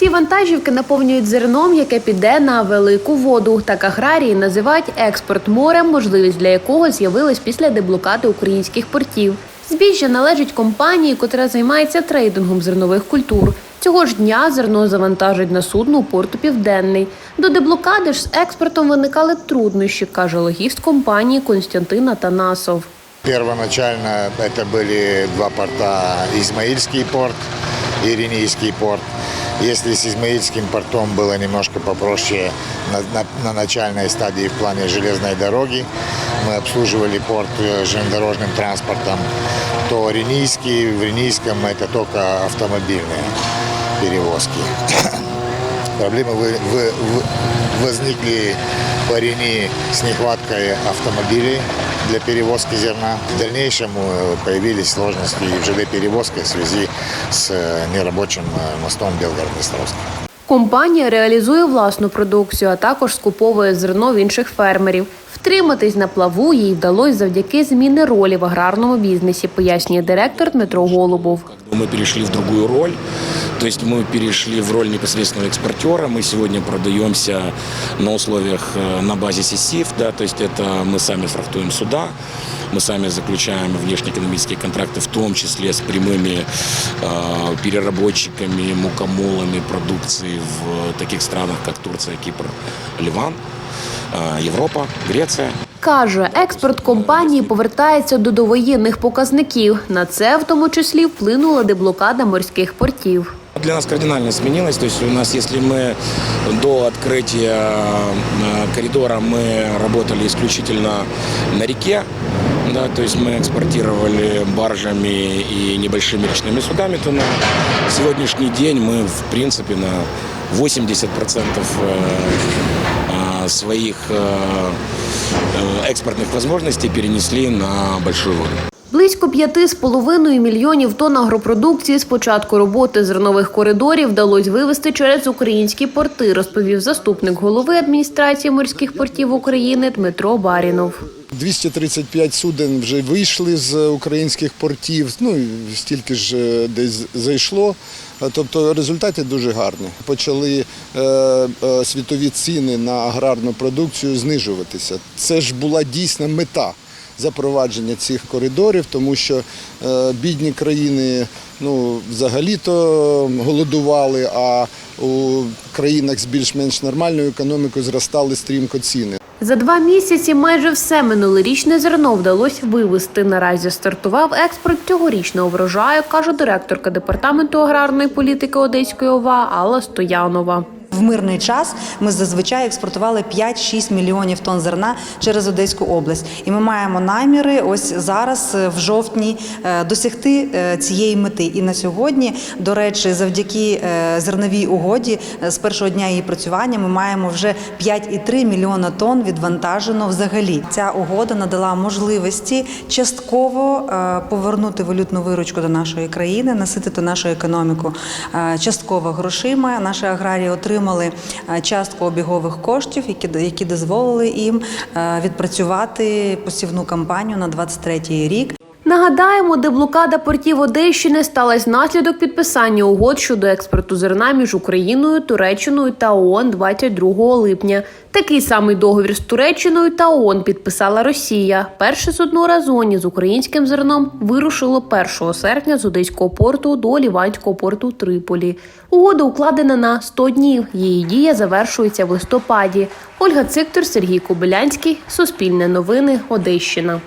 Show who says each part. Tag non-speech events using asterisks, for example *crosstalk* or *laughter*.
Speaker 1: Ці вантажівки наповнюють зерном, яке піде на велику воду. Так аграрії називають експорт морем, можливість для якого з'явилась після деблокади українських портів. Збіжжя належить компанії, котра займається трейдингом зернових культур. Цього ж дня зерно завантажать на судно у порту Південний. До деблокади ж з експортом виникали труднощі, каже логіст компанії Константин Атанасов.
Speaker 2: Первоначально это были два порта, Измаильский порт и Ренийский порт. Если с Измаильским портом было немножко попроще на, на- на начальной стадии в плане железной дороги, мы обслуживали порт э, железнодорожным транспортом, то Ренийский, в Ренийском это только автомобильные перевозки. *coughs* Проблемы вы- вы- вы- возникли по Рени с нехваткой автомобилей для перевозки зерна. В дальнейшем э, появились сложности и в ЖД-перевозке в связи с э, нерабочим э, мостом Белгород-Днестровский.
Speaker 1: Компанія реалізує власну продукцію, а також скуповує зерно в інших фермерів. Втриматись на плаву їй вдалося завдяки зміни ролі в аграрному бізнесі, пояснює директор Дмитро Голубов.
Speaker 3: Мы перешли в другую роль, то есть мы перешли в роль непосредственного экспортера. Мы сегодня продаемся на условиях э, на базе СИСИФ, да, то есть это мы сами фрахтуем суда, мы сами заключаем внешнеэкономические контракты, в том числе с прямыми э, переработчиками, мукомолами продукции в таких странах, как Турция, Кипр, Ливан, э, Европа, Греция.
Speaker 1: Каже, експорт компанії повертається до довоєнних показників. На це в тому числі вплинула деблокада морських портів.
Speaker 3: Для нас кардинально изменилось. То есть у нас, если мы до открытия э, коридора мы работали исключительно на реке, да, то есть мы экспортировали баржами и небольшими речными судами, то на сегодняшний день мы, в принципе, на 80% э, э, своих экспортных возможностей перенесли на большую воду.
Speaker 1: Близько п'яти з половиною мільйонів тонн агропродукції з початку роботи зернових коридорів вдалося вивезти через українські порти, розповів заступник голови адміністрації морських портів України Дмитро Барінов.
Speaker 4: 235 суден вже вийшли з українських портів. Ну і стільки ж е, десь зайшло. Тобто результати дуже гарні. Почали е, е, світові ціни на аграрну продукцію знижуватися. Це ж була дійсна мета запровадження цих коридорів, тому що е, бідні країни ну, взагалі-то голодували, а у країнах з більш-менш нормальною економікою зростали стрімко ціни.
Speaker 1: За два місяці майже все минулорічне зерно вдалося вивезти. Наразі стартував експорт цьогорічного врожаю, каже директорка департаменту аграрної політики Одеської ОВА Алла Стоянова.
Speaker 5: В мирний час ми зазвичай експортували 5-6 мільйонів тонн зерна через Одеську область, і ми маємо наміри ось зараз, е, в жовтні, е, досягти е, цієї мети. І на сьогодні, до речі, завдяки зерновій угоді з першого дня її працювання ми маємо вже 5,3 мільйона тонн відвантажено взагалі. Ця угода надала можливості частково повернути валютну виручку до нашої країни, наситити нашу економіку частково грошима. Наші аграрії отримали е, частку обігових коштів, які, які дозволили їм е, відпрацювати посівну кампанію на 23 рік.
Speaker 1: Нагадаємо, деблокада портів Одещини сталася внаслідок підписання угод щодо експорту зерна між Україною, Туреччиною та ООН 22 липня. Такий самий договір з Туреччиною та ООН підписала Росія. Перше судно Разоні з українським зерном вирушило 1 серпня з Одеського порту до Ліванського порту Триполі. Угода укладена на 100 днів. Її дія завершується в листопаді. Ольга Циктор, Сергій Кобилянський, Суспільне новини, Одещина.